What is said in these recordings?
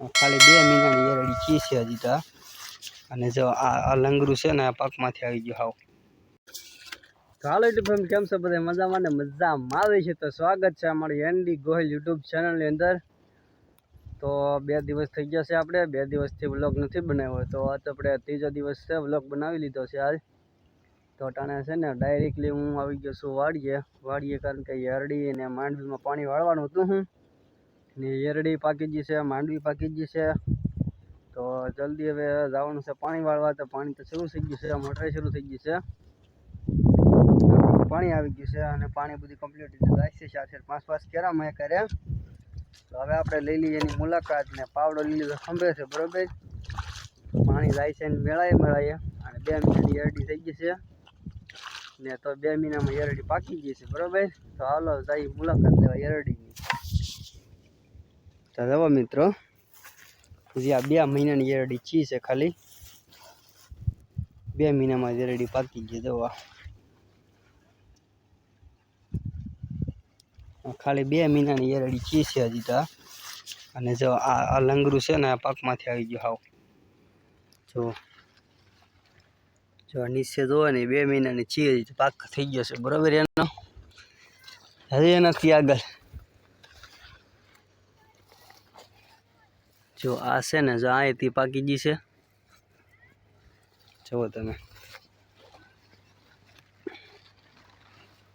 ખાલી બે મહિનાની એરડી ચી છે હજી તો. અને જો આ લંગરું છે ને આ પાકમાંથી આવી ગયું હાવ. હાલો યુટ્યુબ ફેમ કેમ છો બધા? મજામાં ને મજામાં આવે છે તો સ્વાગત છે અમારી એનડી ગોહિલ યુટ્યુબ ચેનલની અંદર. તો બે દિવસ થઈ ગયા છે આપણે. બે દિવસથી વ્લોગ નથી બનાવ્યો. તો આજ આપણે ત્રીજો દિવસ છે વ્લોગ બનાવી લીધો છે આજ તો ટાણે છે ને ડાયરેક્ટલી હું આવી ગયો છું વાડીએ. વાડીએ કારણ કે યરડી અને માંડવીમાં પાણી વાળવાનું હતું હું. ને યરડી પાકી ગઈ છે, માંડવી પાકી ગઈ છે. તો જલ્દી હવે જવાનું છે પાણી વાળવા, તો પાણી તો શરૂ થઈ ગયું છે મોટર શરૂ થઈ ગઈ છે. પાણી આવી ગયું છે અને પાણી બધું કમ્પ્લીટ લાગશે છે ચાર પાંચ પાંચ કેરા મેં કર્યા તો હવે આપણે લઈ લઈએ એની મુલાકાત ને પાવડો લઈ લીધો સંભળે છે, બરોબર? પાણી જાય છે ને મેળાએ મેળાએ, અને બે મહિનાની એરડી થઈ ગઈ છે. ને તો બે મહિનામાં એરડી પાકી ગઈ છે, બરોબર? તો હાલો જાય મુલાકાત લેવા યરડીની. તો જવો મિત્રો, હજી આ બે મહિનાની જેરડી ચી છે ખાલી. બે મહિનામાં જેરડી પાકી ગઈ, જવા. ખાલી બે મહિનાની એરડી ચી છે હજી તો. અને જો આ લંગરું છે ને આ પાકમાંથી આવી ગયું હાવ. જો. જો નીચે જોવો ને બે મહિનાની ચી હજી પાક થઈ ગયો છે, બરોબર એનો? હજી એનાથી આગળ. જો આ છે ને, જો આ એથી પાકી ગઈ છે. જુઓ તમે.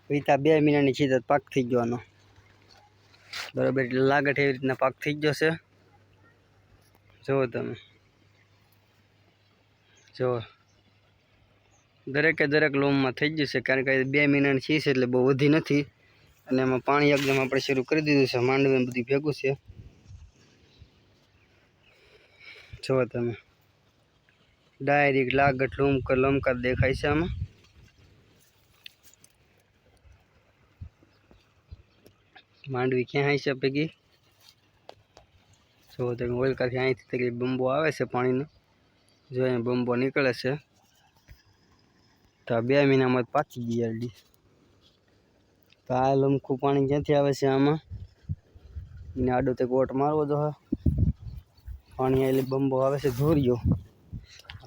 વીતા બે મહિનાની ચીજ પાક થઈ ગયો બરાબર, એટલે લાગઠ એવી રીતના પાક થઈ ગયો છે. જુઓ તમે. જુઓ. દરેકે દરેક લોમમાં થઈ ગયું છે, કારણ કે બે મહિનાની છે એટલે બહુ વધી નથી. અને એમાં પાણી એકદમ આપણે શરૂ કરી દીધું છે માંડવી બધું ભેગું છે. જુઓ તમે? ડાયરેક્ટ લાગટ લૂમકર લમકર દેખાય છે આમાં? માંડવી ક્યાં આવી છે ભેગી? જો તમે ઓલકાથી અહીંથી તકલીફ બંબો આવે છે પાણીનો. જો અહીં બંબો નીકળે છે. તો બે મહિનામાં પાકી ગઈ અરડી તો આ લમખું પાણી ક્યાંથી આવે છે આમાં? એને આડો તે ગોટ મારવો જો પાણી એટલે બંબો આવે છે, ધોરિયો.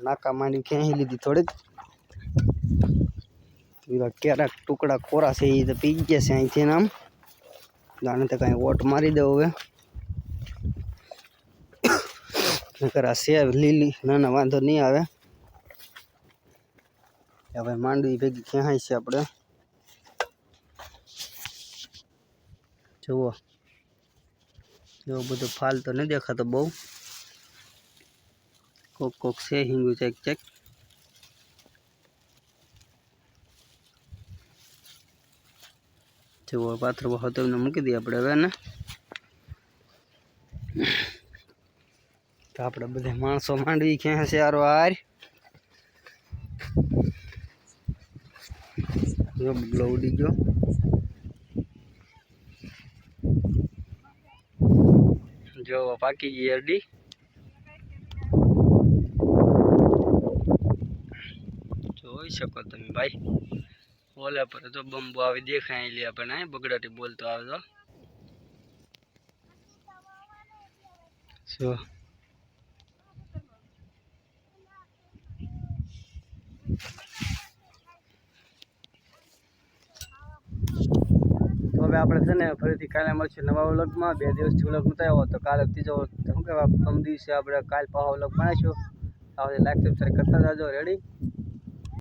નાકા માંડી ક્યાંય લીધી થોડીક. એવા કેરાક ટુકડા કોરા છે એ તો પી ગયા છે અહીંથી ને આમ. આને તો કાંઈ ઓટ મારી દઉં હવે. નકર આ સેવ લીલી, ના ના, વાંધો નહીં આવે. હવે માંડવી ભેગી ક્યાં છે આપણે. જુઓ. એવો બધો ફાલ તો નહીં દેખાતો બહુ. કોક કોક છે, હિંગુ ચેક ચેક. જુઓ પાથરો હતો, એમને મૂકી દઈએ આપણે હવે, ને? તો આપણે બધા માણસો માંડવી ક્યાં છે યાર વાર જો બગલો ઉડી ગયો. જો, પાકી ગઈ અરડી જોઈ શકો તમે ભાઈ. ઓલા પર તો બંબો આવી દેખાય લે આપણે બગડાટી બોલતો આવતો હવે આપણે છે ને ફરીથી કાલે મળશું નવા વ્લોગમાં. બે દિવસથી વ્લોગ નહોતો આવ્યો, તો કાલે ત્રીજો શું કહેવાય પ્રથમ દિવસે આપણે કાલ પાહો વ્લોગ બનાવીશું. આ લાઈક સબસ્ક્રાઈબ કરતા જાજો. રેડી